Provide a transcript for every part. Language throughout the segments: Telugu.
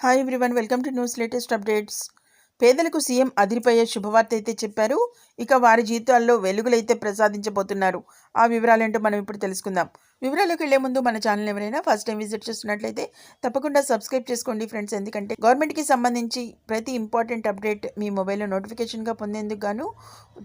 Hi everyone welcome to news latest updates పేదలకు సీఎం అదిరిపోయే శుభవార్త అయితే చెప్పారు. ఇక వారి జీవితాల్లో వెలుగులైతే ప్రసాదించబోతున్నారు. ఆ వివరాలేంటో మనం ఇప్పుడు తెలుసుకుందాం. వివరాలకు వెళ్ళే ముందు మన ఛానల్ ఎవరైనా ఫస్ట్ టైం విజిట్ చేస్తున్నట్లయితే తప్పకుండా సబ్స్క్రైబ్ చేసుకోండి ఫ్రెండ్స్ ఎందుకంటే గవర్నమెంట్కి సంబంధించి ప్రతి ఇంపార్టెంట్ అప్డేట్ మీ మొబైల్లో నోటిఫికేషన్గా పొందేందుకు గాను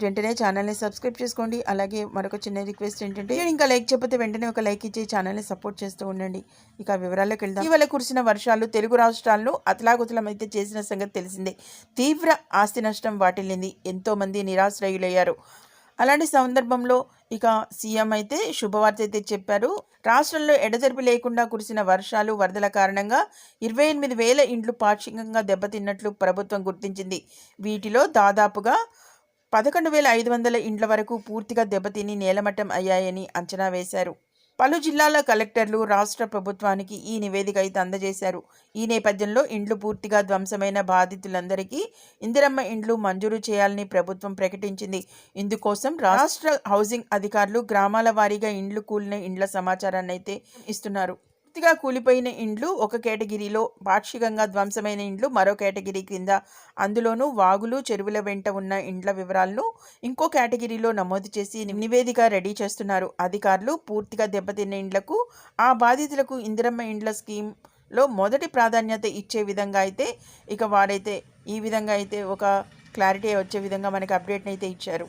వెంటనే ఛానల్ని సబ్స్క్రైబ్ చేసుకోండి. అలాగే మరొక చిన్న రిక్వెస్ట్ ఏంటంటే ఇంకా లైక్ చెప్పితే వెంటనే ఒక లైక్ ఇచ్చి ఛానల్ని సపోర్ట్ చేస్తూ ఉండండి. ఇక వివరాల్లోకి వెళ్దాం. ఇవాళ కురిసిన వర్షాలు తెలుగు రాష్ట్రాల్లో అతలాకుతలం అయితే చేసిన సంగతి తెలిసిందే. తీవ్ర ఆస్తి నష్టం వాటిల్లింది. ఎంతోమంది నిరాశ్రయులయ్యారు. అలాంటి సందర్భంలో ఇక సీఎం అయితే శుభవార్త అయితే చెప్పారు. రాష్ట్రంలో ఎడతెరిపి లేకుండా కురిసిన వర్షాలు వరదల కారణంగా ఇరవై ఎనిమిది వేల ఇండ్లు పాక్షికంగా దెబ్బతిన్నట్లు ప్రభుత్వం గుర్తించింది. వీటిలో దాదాపుగా పదకొండు వేల ఐదు వందల ఇండ్ల వరకు పూర్తిగా దెబ్బతిని నేలమట్టం అయ్యాయని అంచనా వేశారు. పలు జిల్లాల కలెక్టర్లు రాష్ట్ర ప్రభుత్వానికి ఈ నివేదిక అయితే అందజేశారు. ఈ నేపథ్యంలో ఇండ్లు పూర్తిగా ధ్వంసమైన బాధితులందరికీ ఇందిరమ్మ ఇండ్లు మంజూరు చేయాలని ప్రభుత్వం ప్రకటించింది. ఇందుకోసం రాష్ట్ర హౌసింగ్ అధికారులు గ్రామాల వారీగా ఇండ్లు కూలిన ఇండ్ల సమాచారాన్ని అయితే ఇస్తున్నారు. పూర్తిగా కూలిపోయిన ఇండ్లు ఒక కేటగిరీలో పాక్షికంగా ధ్వంసమైన ఇండ్లు మరో కేటగిరీ క్రింద. అందులోనూ వాగులు చెరువుల వెంట ఉన్న ఇండ్ల వివరాలను ఇంకో కేటగిరీలో నమోదు చేసి నివేదిక రెడీ చేస్తున్నారు. అధికారులు పూర్తిగా దెబ్బతిన్న ఇండ్లకు ఆ బాధితులకు ఇందిరమ్మ ఇండ్ల స్కీమ్లో మొదటి ప్రాధాన్యత ఇచ్చే విధంగా అయితే ఇక వారైతే ఈ విధంగా అయితే ఒక క్లారిటీ వచ్చే విధంగా మనకి అప్డేట్ని అయితే ఇచ్చారు.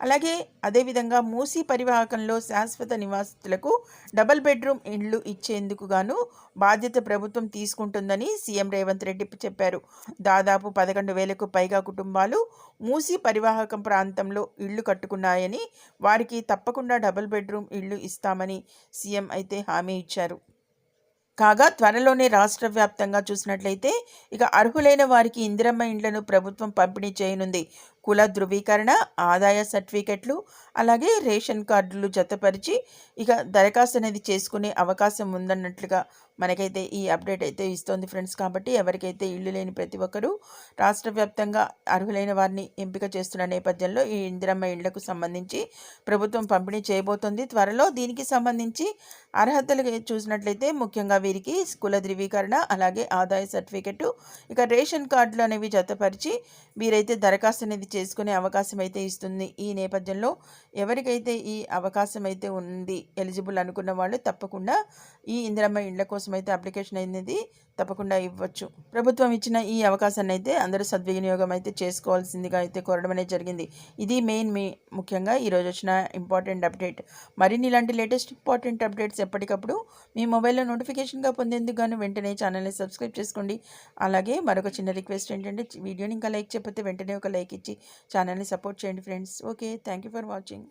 అలాగే అదేవిధంగా మూసీ పరివాహకంలో శాశ్వత నివాసితులకు డబుల్ బెడ్రూమ్ ఇండ్లు ఇచ్చేందుకు గాను బాధ్యత ప్రభుత్వం తీసుకుంటుందని సీఎం రేవంత్ రెడ్డి చెప్పారు. దాదాపు పదకొండు వేలకు పైగా కుటుంబాలు మూసీ పరివాహకం ప్రాంతంలో ఇళ్ళు కట్టుకున్నాయని వారికి తప్పకుండా డబుల్ బెడ్రూమ్ ఇళ్ళు ఇస్తామని సీఎం అయితే హామీ ఇచ్చారు. కాగా త్వరలోనే రాష్ట్ర వ్యాప్తంగా చూసినట్లయితే ఇక అర్హులైన వారికి ఇందిరమ్మ ఇండ్లను ప్రభుత్వం పంపిణీ చేయనుంది. కుల ధృవీకరణ ఆదాయ సర్టిఫికెట్లు అలాగే రేషన్ కార్డులు జతపరిచి ఇక దరఖాస్తు అనేది చేసుకునే అవకాశం ఉందన్నట్లుగా మనకైతే ఈ అప్డేట్ అయితే ఇస్తోంది ఫ్రెండ్స్. కాబట్టి ఎవరికైతే ఇల్లు లేని ప్రతి ఒక్కరూ రాష్ట్ర వ్యాప్తంగా అర్హులైన వారిని ఎంపిక చేస్తున్న నేపథ్యంలో ఈ ఇందిరమ్మ ఇళ్ళకు సంబంధించి ప్రభుత్వం పంపిణీ చేయబోతోంది. త్వరలో దీనికి సంబంధించి అర్హతలు చూసినట్లయితే ముఖ్యంగా వీరికి కుల ధృవీకరణ అలాగే ఆదాయ సర్టిఫికెట్ ఇక రేషన్ కార్డులు అనేవి జతపరిచి వీరైతే దరఖాస్తు అనేది చేసుకునే అవకాశం అయితే ఇస్తుంది. ఈ నేపథ్యంలో ఎవరికైతే ఈ అవకాశం అయితే ఉంది ఎలిజిబుల్ అనుకున్న వాళ్ళు తప్పకుండా ఈ ఇందిరమ్మ ఇండ్ల కోసం అయితే అప్లికేషన్ అనేది తప్పకుండా ఇవ్వచ్చు. ప్రభుత్వం ఇచ్చిన ఈ అవకాశాన్ని అయితే అందరూ సద్వినియోగం అయితే చేసుకోవాల్సిందిగా అయితే కోరడం అనేది జరిగింది. ఇది మెయిన్ మీ ముఖ్యంగా ఈరోజు వచ్చిన ఇంపార్టెంట్ అప్డేట్. మరిన్ని ఇలాంటి లేటెస్ట్ ఇంపార్టెంట్ అప్డేట్స్ ఎప్పటికప్పుడు మీ మొబైల్లో నోటిఫికేషన్గా పొందేందుకు గాను వెంటనే ఛానల్ని సబ్స్క్రైబ్ చేసుకోండి. అలాగే మరొక చిన్న రిక్వెస్ట్ ఏంటంటే వీడియోని ఇంకా లైక్ చెప్పితే వెంటనే ఒక లైక్ ఇచ్చి ఛానల్ని సపోర్ట్ చేయండి friends okay thank for watching